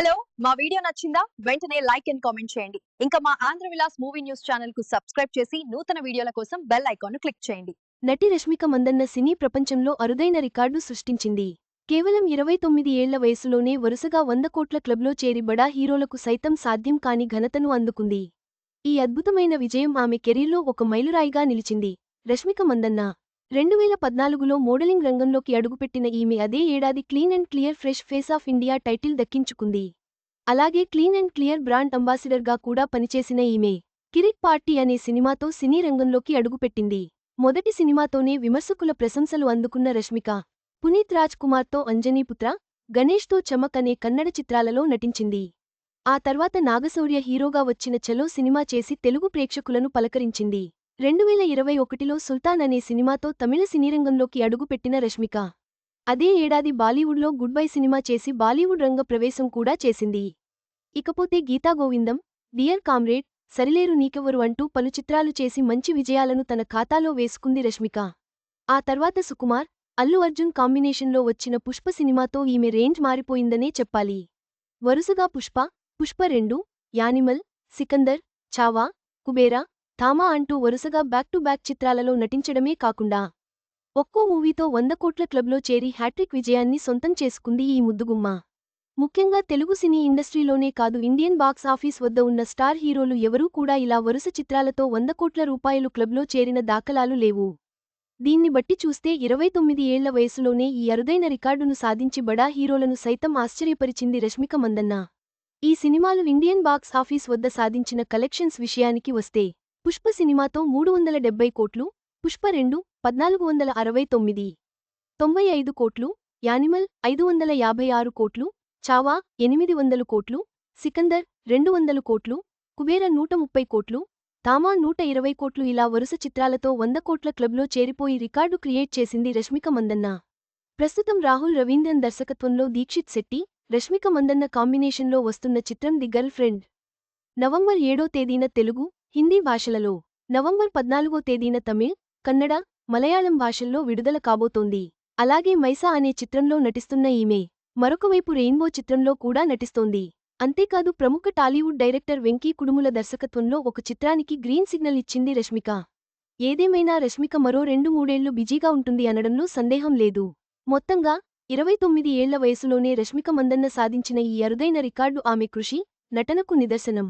Hello మా video నచ్చిందా? వెంటనే లైక్ అండ్ కామెంట్ చేయండి. ఇంకా మా ఆంధ్ర విలాస్ మూవీ న్యూస్ ఛానల్కు సబ్స్క్రైబ్ చేసి నూతన వీడియోల కోసం బెల్ ఐకాన్ క్లిక్ చేయండి. నటి రష్మిక మందన్న సినీ ప్రపంచంలో అరుదైన రికార్డు సృష్టించింది. కేవలం ఇరవై తొమ్మిది ఏళ్ళ వయసులోనే వరుసగా వంద కోట్ల క్లబ్లో చేరి బడా హీరోలకు సైతం సాధ్యం కాని ఘనతను అందుకుంది. ఈ అద్భుతమైన విజయం ఆమె కెరీర్లో ఒక మైలురాయిగా నిలిచింది. రష్మిక మందన్న రెండు వేల పద్నాలుగులో మోడలింగ్ రంగంలోకి అడుగుపెట్టిన ఈమె అదే ఏడాది clean and clear fresh face of India title దక్కించుకుంది. అలాగే క్లీన్ అండ్ క్లియర్ బ్రాండ్ అంబాసిడర్గా కూడా పనిచేసిన ఈమె కిరిక్ పార్టీ అనే సినిమాతో సినీ రంగంలోకి అడుగుపెట్టింది. మొదటి సినిమాతోనే విమర్శకుల ప్రశంసలు అందుకున్న రష్మిక పునీత్ రాజ్ కుమార్తో అంజనీపుత్ర గణేష్తో చమక్ అనే కన్నడ చిత్రాలలో నటించింది. ఆ తర్వాత నాగశౌర్య హీరోగా వచ్చిన చలో సినిమా చేసి తెలుగు ప్రేక్షకులను పలకరించింది. రెండువేల ఇరవై ఒకటిలో సుల్తాన్ అనే సినిమాతో తమిళ సినీరంగంలోకి అడుగుపెట్టిన రష్మిక. అదే ఏడాది బాలీవుడ్లో గుడ్ బై సినిమా చేసి బాలీవుడ్ రంగ ప్రవేశం కూడా చేసింది. ఇకపోతే గీతాగోవిందం డియర్ కామ్రేడ్ సరిలేరు నీకెవరు అంటూ పలు చిత్రాలు చేసి మంచి విజయాలను తన ఖాతాలో వేసుకుంది రష్మిక. ఆ తర్వాత సుకుమార్ అల్లు అర్జున్ కాంబినేషన్లో వచ్చిన పుష్ప సినిమాతో ఈమె రేంజ్ మారిపోయిందనే చెప్పాలి. వరుసగా పుష్ప పుష్ప రెండు యానిమల్ సికందర్ చావా కుబేరా థామా అంటూ వరుసగా బ్యాక్ టు బ్యాక్ చిత్రాలలో నటించడమే కాకుండా ఒక్కో మూవీతో వంద కోట్ల క్లబ్లో చేరి హ్యాట్రిక్ విజయాన్ని సొంతం చేసుకుంది ఈ ముద్దుగుమ్మ. ముఖ్యంగా తెలుగు సినీ ఇండస్ట్రీలోనే కాదు ఇండియన్ బాక్స్ ఆఫీస్ వద్ద ఉన్న స్టార్ హీరోలు ఎవరూ కూడా ఇలా వరుస చిత్రాలతో వంద కోట్ల రూపాయలు క్లబ్లో చేరిన దాఖలాలు లేవు. దీన్ని బట్టి చూస్తే ఇరవై తొమ్మిది ఏళ్ళ వయసులోనే ఈ అరుదైన రికార్డును సాధించి బడా హీరోలను సైతం ఆశ్చర్యపరిచింది రష్మిక మందన్న. ఈ సినిమాలు ఇండియన్ బాక్స్ ఆఫీస్ వద్ద సాధించిన కలెక్షన్స్ విషయానికి వస్తే పుష్ప సినిమాతో మూడు వందల డెబ్బై కోట్లు పుష్ప రెండు పద్నాలుగు వందల అరవై తొమ్మిది తొంభై ఐదు కోట్లు యానిమల్ ఐదు వందల యాభై ఆరు కోట్లు చావా ఎనిమిది వందలు కోట్లు సికందర్ రెండు వందలు కోట్లు కుబేర నూట ముప్పై కోట్లు తామా నూట ఇరవై కోట్లు ఇలా వరుస చిత్రాలతో వంద కోట్ల క్లబ్లో చేరిపోయి రికార్డు క్రియేట్ చేసింది రష్మిక మందన్న. ప్రస్తుతం రాహుల్ రవీంద్రన్ దర్శకత్వంలో దీక్షిత్ శెట్టి రష్మిక మందన్న కాంబినేషన్లో వస్తున్న చిత్రం ది గర్ల్ ఫ్రెండ్ నవంబర్ ఏడో తేదీన తెలుగు హిందీ భాషలలో నవంబర్ పద్నాలుగో తేదీన తమిళ్ కన్నడ మలయాళం భాషల్లో విడుదల కాబోతోంది. అలాగే మైసా అనే చిత్రంలో నటిస్తున్న ఈమె మరొకవైపు రెయిన్బో చిత్రంలో కూడా నటిస్తోంది. అంతేకాదు ప్రముఖ టాలీవుడ్ డైరెక్టర్ వెంకీ కుడుముల దర్శకత్వంలో ఒక చిత్రానికి గ్రీన్ సిగ్నల్ ఇచ్చింది రష్మిక. ఏదేమైనా రష్మిక మరో రెండు మూడేళ్ళు బిజీగా ఉంటుంది అనడంలో సందేహం లేదు. మొత్తంగా ఇరవై తొమ్మిది ఏళ్ళ వయసులోనే రష్మిక మందన్న సాధించిన ఈ అరుదైన రికార్డు ఆమె కృషి నటనకు నిదర్శనం.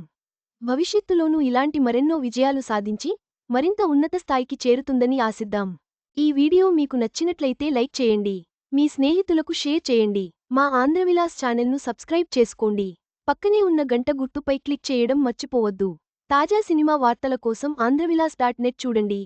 భవిష్యత్తులోనూ ఇలాంటి మరెన్నో విజయాలు సాధించి మరింత ఉన్నత స్థాయికి చేరుతుందని ఆశిద్దాం. ఈ వీడియో మీకు నచ్చినట్లయితే లైక్ చేయండి. మీ స్నేహితులకు షేర్ చేయండి. మా ఆంధ్రవిలాస్ ఛానల్ను సబ్స్క్రైబ్ చేసుకోండి. పక్కనే ఉన్న గంట గుర్తుపై క్లిక్ చేయడం మర్చిపోవద్దు. తాజా సినిమా వార్తల కోసం ఆంధ్రవిలాస్ డాట్ నెట్ చూడండి.